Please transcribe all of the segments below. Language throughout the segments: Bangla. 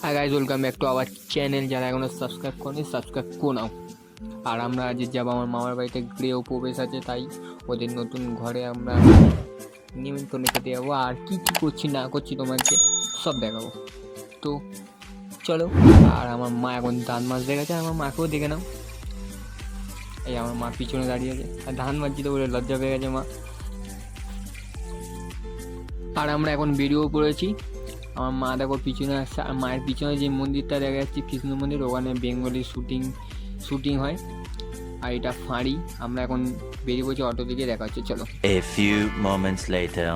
হ্যাঁ guys welcome back to our channel যারা এখনও সাবস্ক্রাইব করেনি সাবস্ক্রাইব করে নাও। আর আমরা আজ যাব আমার মামার বাড়িতে, গৃহ প্রবেশ আছে, তাই ওদের নতুন ঘরে আমরা নিমন্ত্রণ খেতে যাব। আর কি কি করছি, না করছি তোমাকে সব দেখাবো। তো চলো, আর আমার মা এখন ধান মাছ দেখেছে আমার মাকেও দেখে নাও। এই আমার মা পিছনে দাঁড়িয়ে আছে। আর ধান মাছছি তো বলে লজ্জা পেয়ে গেছে মা। আর আমরা এখন বেরিয়েও পড়েছি। আমার মা দেখো পিছনে আসছে আর মায়ের পিছনে যে মন্দিরটা দেখা যাচ্ছে কৃষ্ণ মন্দির ওখানে বেঙ্গলি শুটিং শুটিং হয়। আর এটা ফাঁড়ি আমরা এখন বেরিয়ে পড়ছি অটো দিকে দেখা হচ্ছে চলো। A few moments later.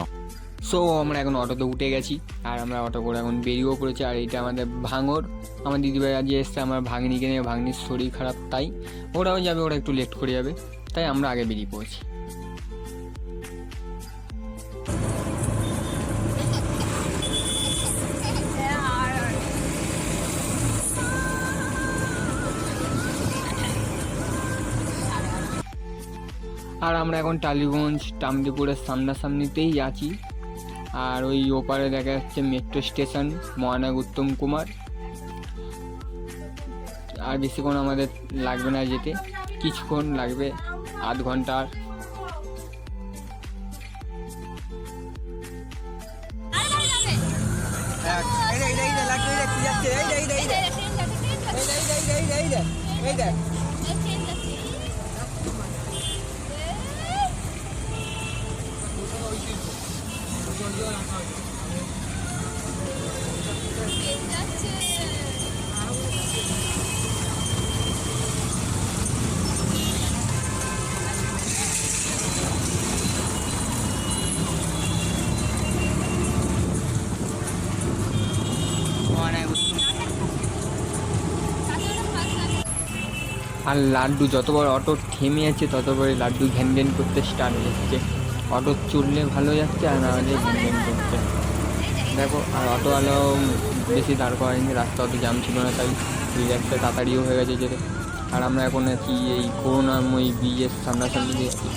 So আমরা এখন অটোতে উঠে গেছি আর আমরা অটো করে এখন বেরিয়েও পড়েছি আর এটা আমাদের ভাঙর। আমার দিদিভাই আজকে এসছে আমার ভাগ্নিকে নিয়ে ভাগ্নির শরীর খারাপ তাই ওরাও যাবে ওরা একটু লেট করে যাবে তাই আমরা আগে বেরিয়ে পড়েছি। আর আমরা এখন টালিগঞ্জ টামলিপুরের সামনাসামনিতেই আছি আর ওই ওপারে দেখা যাচ্ছে মেট্রো স্টেশন মহানাগ উত্তম কুমার আর বেশিক্ষণ আমাদের লাগবে না যেতে কিছুক্ষণ লাগবে আধ ঘণ্টা আর আর লাড্ডু যতবার অটো থেমে যাচ্ছে ততবার লাড্ডু ঘ্যান ঘ্যান করতে স্টার্ট হচ্ছে। অটো চললে ভালো যাচ্ছে আর না হলে ঘ্যান ঘ্যান করছে। দেখো, আর অটোওয়ালাও বেশি দাঁড় করায়নি, রাস্তা অত জাম ছিল না, তাই রিল্যাক্সে তাড়াতাড়িও হয়ে গেছে যেতে। আর আমরা এখন আছি এই করুণাময়ী ব্রিজের সামনাসামনি আছি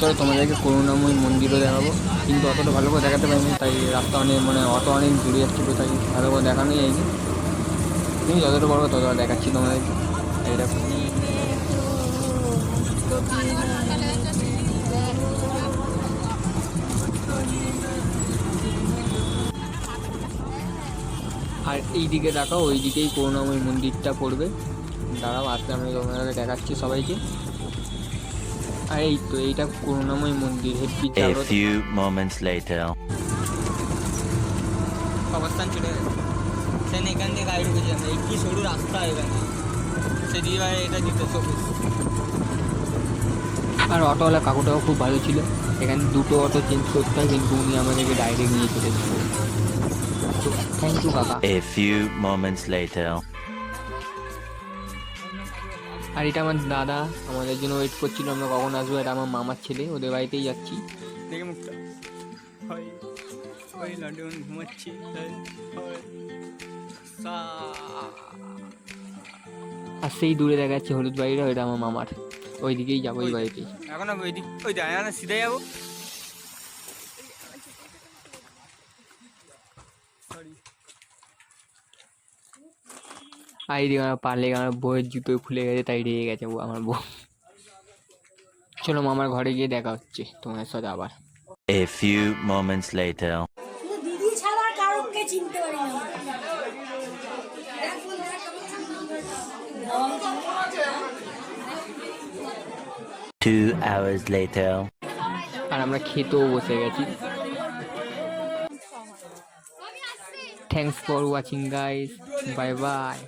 চলো তোমাদেরকে করুণাময়ী মন্দিরও দেখাবো। কিন্তু অতটা ভালো করে দেখাতে পারিনি, তাই রাস্তা অনেক মানে অটো অনেক দূরে যাচ্ছিল তাই ভালো করে দেখানো যায়নি তুমি যতটা পারব ততটা দেখাচ্ছি তোমাদেরকে। আর এই দিকে দেখাও ওই দিকেই করুণাময়ী মন্দিরটা পড়বে। দাঁড়াও আসলে আমি তোমাদেরকে দেখাচ্ছি সবাইকে। আর এই তো এইটা করুণাময়ী মন্দির হেপি. অবস্থান চলে গেছে। এখান দিয়ে গাড়ি ঢুকেছি। আমরা এই কি সরু রাস্তা এখানে। এটা দিতে আর অটোওয়ালা কাকুটাও খুব ভালো ছিল। এখানে দুটো অটো চেঞ্জ করতে হয় কিন্তু উনি আমাদেরকে ডাইরেক্ট নিয়ে চলে এসেছিল থ্যাংক ইউ কাকা A few moments later. আর এটা আমার দাদা আমাদের জন্য ওয়েট করছিল আমরা কখন আসব এটা আমার মামার ছেলে ওদের বাড়িতেই যাচ্ছি। দেখে মুখটা। হয় ঘুমাচ্ছি। আর সেই দূরে দেখা যাচ্ছে হলুদ বাড়িটা ওইটা আমার মামার। ওই দিকেই যাব ওই বাড়িতেই। এখন ওই দিক ওই এখন সিধে যাব। আর এইদিকে আমার পারলে আমার বউয়ের জুতো খুলে গেছে তাই রেগে গেছে ও আমার বউ। চলো মামার ঘরে গিয়ে দেখা হচ্ছে তোমার সাথে আবার। A few moments later. Two hours later. আর আমরা খেতেও বসে গেছি। Thanks for watching guys bye bye